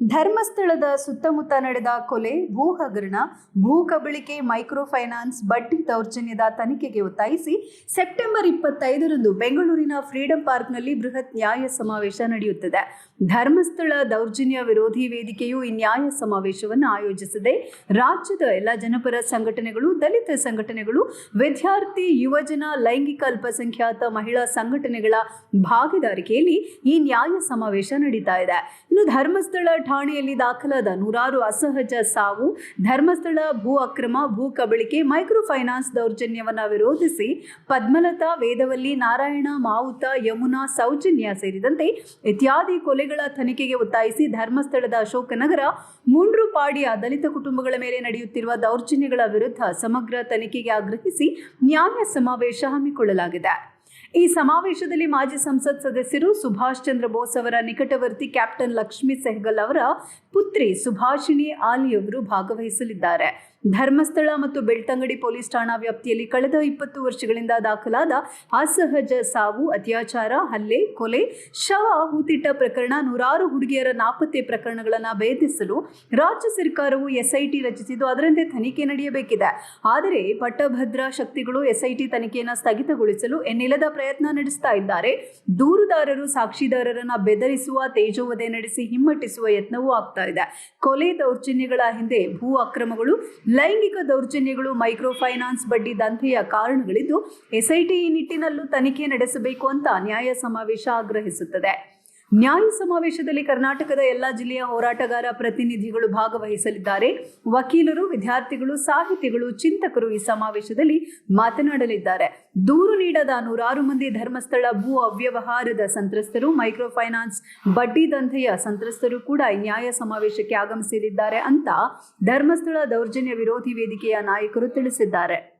ಧರ್ಮಸ್ಥಳದ ಸುತ್ತಮುತ್ತ ನಡೆದ ಕೊಲೆ ಭೂ ಹಗರಣ ಭೂ ಕಬಳಿಕೆ ಮೈಕ್ರೋ ಫೈನಾನ್ಸ್ ಬಡ್ಡಿ ದೌರ್ಜನ್ಯದ ತನಿಖೆಗೆ ಒತ್ತಾಯಿಸಿ ಸೆಪ್ಟೆಂಬರ್ ಇಪ್ಪತ್ತೈದರಂದು ಬೆಂಗಳೂರಿನ ಫ್ರೀಡಂ ಪಾರ್ಕ್ನಲ್ಲಿ ಬೃಹತ್ ನ್ಯಾಯ ಸಮಾವೇಶ ನಡೆಯುತ್ತದೆ. ಧರ್ಮಸ್ಥಳ ದೌರ್ಜನ್ಯ ವಿರೋಧಿ ವೇದಿಕೆಯು ಈ ನ್ಯಾಯ ಸಮಾವೇಶವನ್ನು ಆಯೋಜಿಸಿದೆ. ರಾಜ್ಯದ ಎಲ್ಲ ಜನಪರ ಸಂಘಟನೆಗಳು, ದಲಿತ ಸಂಘಟನೆಗಳು, ವಿದ್ಯಾರ್ಥಿ, ಯುವಜನ, ಲೈಂಗಿಕ ಅಲ್ಪಸಂಖ್ಯಾತ ಮಹಿಳಾ ಸಂಘಟನೆಗಳ ಭಾಗಿದಾರಿಕೆಯಲ್ಲಿ ಈ ನ್ಯಾಯ ಸಮಾವೇಶ ನಡೀತಾ ಇದೆ. ಇನ್ನು ಧರ್ಮಸ್ಥಳ ಠಾಣೆಯಲ್ಲಿ ದಾಖಲಾದ ನೂರಾರು ಅಸಹಜ ಸಾವು, ಧರ್ಮಸ್ಥಳ ಭೂ ಅಕ್ರಮ, ಭೂ ಕಬಳಿಕೆ ಮೈಕ್ರೋ ಫೈನಾನ್ಸ್ ದೌರ್ಜನ್ಯವನ್ನು ವಿರೋಧಿಸಿ ಪದ್ಮಲತಾ, ವೇದವಲ್ಲಿ, ನಾರಾಯಣ, ಮಾವುತ, ಯಮುನಾ, ಸೌಜನ್ಯ ಸೇರಿದಂತೆ ಇತ್ಯಾದಿ ಕೊಲೆಗಳ ತನಿಖೆಗೆ ಒತ್ತಾಯಿಸಿ ಧರ್ಮಸ್ಥಳದ ಅಶೋಕನಗರ ಮುಂಡ್ರುಪಾಡಿಯ ದಲಿತ ಕುಟುಂಬಗಳ ಮೇಲೆ ನಡೆಯುತ್ತಿರುವ ದೌರ್ಜನ್ಯಗಳ ವಿರುದ್ಧ ಸಮಗ್ರ ತನಿಖೆಗೆ ಆಗ್ರಹಿಸಿ ನ್ಯಾಯ ಸಮಾವೇಶ ಹಮ್ಮಿಕೊಳ್ಳಲಾಗಿದೆ. ಈ ಸಮಾವೇಶದಲ್ಲಿ ಮಾಜಿ ಸಂಸತ್ ಸದಸ್ಯರು ಸುಭಾಷ್ ಚಂದ್ರ ಬೋಸ್ ಅವರ ನಿಕಟವರ್ತಿ ಕ್ಯಾಪ್ಟನ್ ಲಕ್ಷ್ಮೀ ಸೆಹಗಲ್ ಅವರ ಪುತ್ರಿ ಸುಭಾಷಿಣಿ ಆಲಿ ಅವರು ಭಾಗವಹಿಸಲಿದ್ದಾರೆ. ಧರ್ಮಸ್ಥಳ ಮತ್ತು ಬೆಳ್ತಂಗಡಿ ಪೊಲೀಸ್ ಠಾಣಾ ವ್ಯಾಪ್ತಿಯಲ್ಲಿ ಕಳೆದ ಇಪ್ಪತ್ತು ವರ್ಷಗಳಿಂದ ದಾಖಲಾದ ಅಸಹಜ ಸಾವು, ಅತ್ಯಾಚಾರ, ಹಲ್ಲೆ, ಕೊಲೆ, ಶವ ಹೂತಿಟ್ಟ ಪ್ರಕರಣ, ನೂರಾರು ಹುಡುಗಿಯರ ನಾಪತ್ತೆ ಪ್ರಕರಣಗಳನ್ನು ಭೇದಿಸಲು ರಾಜ್ಯ ಸರ್ಕಾರವು ಎಸ್ಐಟಿ ರಚಿಸಿದ್ದು, ಅದರಂತೆ ತನಿಖೆ ನಡೆಯಬೇಕಿದೆ. ಆದರೆ ಪಟ್ಟಭದ್ರ ಶಕ್ತಿಗಳು ಎಸ್ಐಟಿ ತನಿಖೆಯನ್ನು ಸ್ಥಗಿತಗೊಳಿಸಲು ಎನ್ನಿಲ್ಲದ ಪ್ರಯತ್ನ ನಡೆಸ್ತಾ ಇದ್ದಾರೆ. ದೂರುದಾರರು ಸಾಕ್ಷಿದಾರರನ್ನ ಬೆದರಿಸುವ, ತೇಜೋವಧೆ ನಡೆಸಿ ಹಿಮ್ಮೆಟ್ಟಿಸುವ ಯತ್ನವೂ ಆಗ್ತಾ ಇದೆ. ಕೊಲೆ ದೌರ್ಜನ್ಯಗಳ ಹಿಂದೆ ಭೂ ಅಕ್ರಮಗಳು ಲೈಂಗಿಕ ದೌರ್ಜನ್ಯಗಳು ಮೈಕ್ರೋ ಫೈನಾನ್ಸ್ ಬಡ್ಡಿ ದಂಧೆಯ ಕಾರಣಗಳಿದ್ದು ಎಸ್ಐಟಿ ಈ ನಿಟ್ಟಿನಲ್ಲೂ ತನಿಖೆ ನಡೆಸಬೇಕು ಅಂತ ನ್ಯಾಯ ಸಮಾವೇಶ ಆಗ್ರಹಿಸುತ್ತದೆ. ನ್ಯಾಯ ಸಮಾವೇಶದಲ್ಲಿ ಕರ್ನಾಟಕದ ಎಲ್ಲ ಜಿಲ್ಲೆಯ ಹೋರಾಟಗಾರ ಪ್ರತಿನಿಧಿಗಳು ಭಾಗವಹಿಸಲಿದ್ದಾರೆ. ವಕೀಲರು, ವಿದ್ಯಾರ್ಥಿಗಳು, ಸಾಹಿತಿಗಳು, ಚಿಂತಕರು ಈ ಸಮಾವೇಶದಲ್ಲಿ ಮಾತನಾಡಲಿದ್ದಾರೆ. ದೂರು ನೀಡದ ನೂರಾರು ಮಂದಿ ಧರ್ಮಸ್ಥಳ ಭೂ ಅವ್ಯವಹಾರದ ಸಂತ್ರಸ್ತರು ಮೈಕ್ರೋ ಫೈನಾನ್ಸ್ ಬಡ್ಡಿ ದಂಧೆಯ ಸಂತ್ರಸ್ತರು ಕೂಡ ಈ ನ್ಯಾಯ ಸಮಾವೇಶಕ್ಕೆ ಆಗಮಿಸಲಿದ್ದಾರೆ ಅಂತ ಧರ್ಮಸ್ಥಳ ದೌರ್ಜನ್ಯ ವಿರೋಧಿ ವೇದಿಕೆಯ ನಾಯಕರು ತಿಳಿಸಿದ್ದಾರೆ.